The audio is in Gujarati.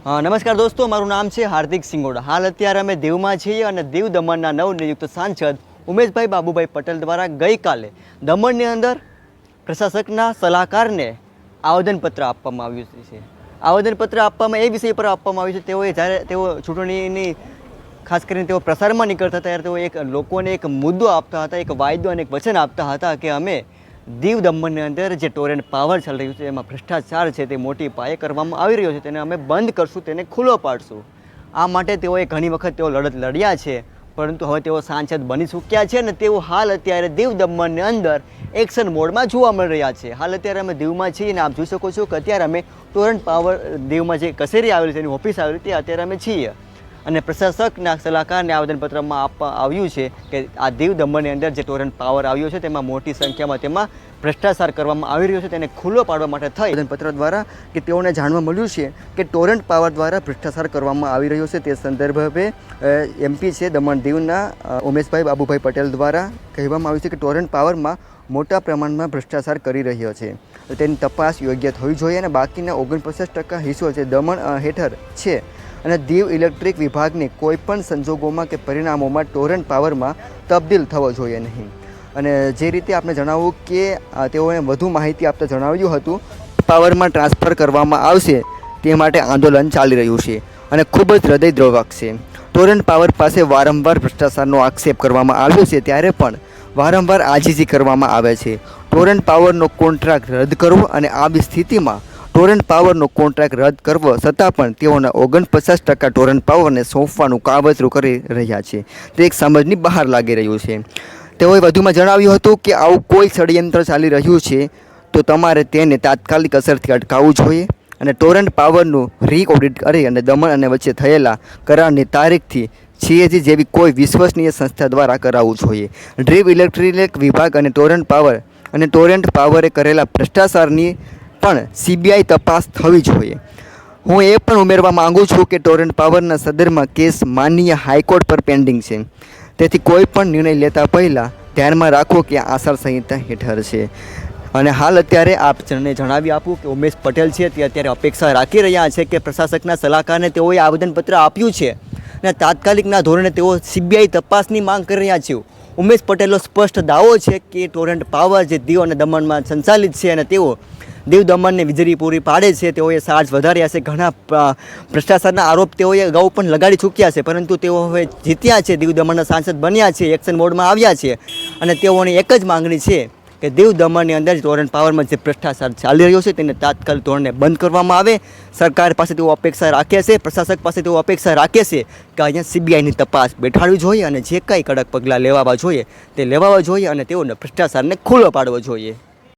નમસ્કાર દોસ્તો, મારું નામ છે હાર્દિક સિંગોડા. હાલ અત્યારે અમે દીવમાં છીએ અને દીવ દમણના નવનિયુક્ત સાંસદ ઉમેશભાઈ બાબુભાઈ પટેલ દ્વારા ગઈકાલે દમણની અંદર પ્રશાસકના સલાહકારને આવેદનપત્ર આપવામાં આવ્યું છે. આવેદનપત્ર આપવામાં, એ વિષય પર આપવામાં આવ્યું છે. તેઓએ જ્યારે તેઓ ચૂંટણીની, ખાસ કરીને તેઓ પ્રસારમાં નીકળતા ત્યારે તેઓ એક લોકોને એક મુદ્દો આપતા હતા, એક વાયદો અને એક વચન આપતા હતા કે અમે દીવ દમણની અંદર જે ટોરેન્ટ પાવર ચાલી રહ્યું છે, એમાં ભ્રષ્ટાચાર છે તે મોટી પાયે કરવામાં આવી રહ્યો છે, તેને અમે બંધ કરશું, તેને ખુલ્લો પાડશું. આ માટે તેઓએ ઘણી વખત તેઓ લડત લડ્યા છે, પરંતુ હવે તેઓ સાંસદ બની ચૂક્યા છે અને તેઓ હાલ અત્યારે દીવ દમણની અંદર એક્શન મોડમાં જોવા મળી રહ્યા છે. હાલ અત્યારે અમે દીવમાં છીએ અને આપ જોઈ શકો છો કે અત્યારે અમે ટોરન્ટ પાવર દીવમાં જે કચેરી આવેલી છે, એની ઓફિસ આવેલી તે અત્યારે અમે છીએ. અને પ્રશાસકના સલાહકારને આવેદનપત્રમાં આપવા આવ્યું છે કે આ દીવ દમણની અંદર જે ટોરન્ટ પાવર આવ્યો છે તેમાં મોટી સંખ્યામાં તેમાં ભ્રષ્ટાચાર કરવામાં આવી રહ્યો છે, તેને ખુલ્લો પાડવા માટે થઈ. આવેદનપત્ર દ્વારા કે તેઓને જાણવા મળ્યું છે કે ટોરન્ટ પાવર દ્વારા ભ્રષ્ટાચાર કરવામાં આવી રહ્યો છે તે સંદર્ભે એમપી છે દમણ દીવના ઉમેશભાઈ બાબુભાઈ પટેલ દ્વારા કહેવામાં આવ્યું છે કે ટોરન્ટ પાવરમાં મોટા પ્રમાણમાં ભ્રષ્ટાચાર કરી રહ્યો છે. તેની તપાસ યોગ્ય થવી જોઈએ અને બાકીના ઓગણપચાસ ટકા હિસ્સો જે દમણ હેઠળ છે અને દીવ ઇલેક્ટ્રિક વિભાગને કોઈપણ સંજોગોમાં કે પરિણામોમાં ટોરન્ટ પાવરમાં તબદીલ થવો જોઈએ નહીં. અને જે રીતે આપણે જણાવ્યું કે તેઓએ વધુ માહિતી આપતા જણાવ્યું હતું, પાવરમાં ટ્રાન્સફર કરવામાં આવશે તે માટે આંદોલન ચાલી રહ્યું છે અને ખૂબ જ હૃદયદ્રોવક છે. ટોરન્ટ પાવર પાસે વારંવાર ભ્રષ્ટાચારનો આક્ષેપ કરવામાં આવ્યો છે, ત્યારે પણ વારંવાર આજીજી કરવામાં આવે છે. ટોરેન્ટ પાવરનો કોન્ટ્રાક્ટ રદ કરવો અને આવી સ્થિતિમાં ટોરેન્ટ પાવરનો કોન્ટ્રાક્ટ રદ કરવો છતાં પણ તેઓના ઓગણપચાસ ટકા ટોરન્ટ પાવરને સોંપવાનું કાવતરું કરી રહ્યા છે. તે એક સમજની બહાર લાગી રહ્યું છે. તેઓએ વધુમાં જણાવ્યું હતું કે આવું કોઈ ષડયંત્ર ચાલી રહ્યું છે, તો તમારે તેને તાત્કાલિક અસરથી અટકાવવું જોઈએ. અને ટોરન્ટ પાવરનું રીઓડિટ કરી અને દમણ અને વચ્ચે થયેલા કરારની તારીખથી સીએજી જેવી કોઈ વિશ્વસનીય સંસ્થા દ્વારા કરાવવું જોઈએ. ડ્રીપ ઇલેક્ટ્રિક વિભાગ અને ટોરન્ટ પાવર અને ટોરન્ટ પાવરે કરેલા ભ્રષ્ટાચારની પણ સીબીઆઈ તપાસ થવી જોઈએ. હું એ પણ ઉમેરવા માંગુ છું કે ટોરન્ટ પાવરના સદરમાં કેસ માનનીય હાઈકોર્ટ પર પેન્ડિંગ છે. તેથી કોઈ પણ નિર્ણય લેતા પહેલાં ધ્યાનમાં રાખો કે આ આચારસંહિતા હેઠળ છે. અને હાલ અત્યારે આપ જણાવી આપું કે ઉમેશ પટેલ છે, તે અત્યારે અપેક્ષા રાખી રહ્યા છે કે પ્રશાસકના સલાહકારને તેઓએ આવેદનપત્ર આપ્યું છે અને તાત્કાલિકના ધોરણે તેઓ સીબીઆઈ તપાસની માંગ કરી રહ્યા છે. ઉમેશ પટેલનો સ્પષ્ટ દાવો છે કે ટોરન્ટ પાવર જે દીવ અને દમણમાં સંચાલિત છે અને તેઓ દીવ દમણને વીજળી પૂરી પાડે છે, તેઓએ ચાર્જ વધાર્યા છે. ઘણા ભ્રષ્ટાચારના આરોપ તેઓએ અગાઉ પણ લગાડી ચૂક્યા છે, પરંતુ તેઓ હવે જીત્યા છે. દીવ દમણના સાંસદ બન્યા છે, એક્શન મોડમાં આવ્યા છે અને તેઓની એક જ માંગણી છે કે દીવ દમણની અંદર જ ધોરણ પાવરમાં જે ભ્રષ્ટાચાર ચાલી રહ્યો છે તેને તાત્કાલિક ધોરણે બંધ કરવામાં આવે. સરકાર પાસે તેઓ અપેક્ષા રાખે છે, પ્રશાસક પાસે તેઓ અપેક્ષા રાખે છે કે અહીંયા સીબીઆઈની તપાસ બેઠાડવી જોઈએ અને જે કાંઈ કડક પગલાં લેવાવા જોઈએ તે લેવાવા જોઈએ અને તેઓને ભ્રષ્ટાચારને ખુલ્લો પાડવો જોઈએ.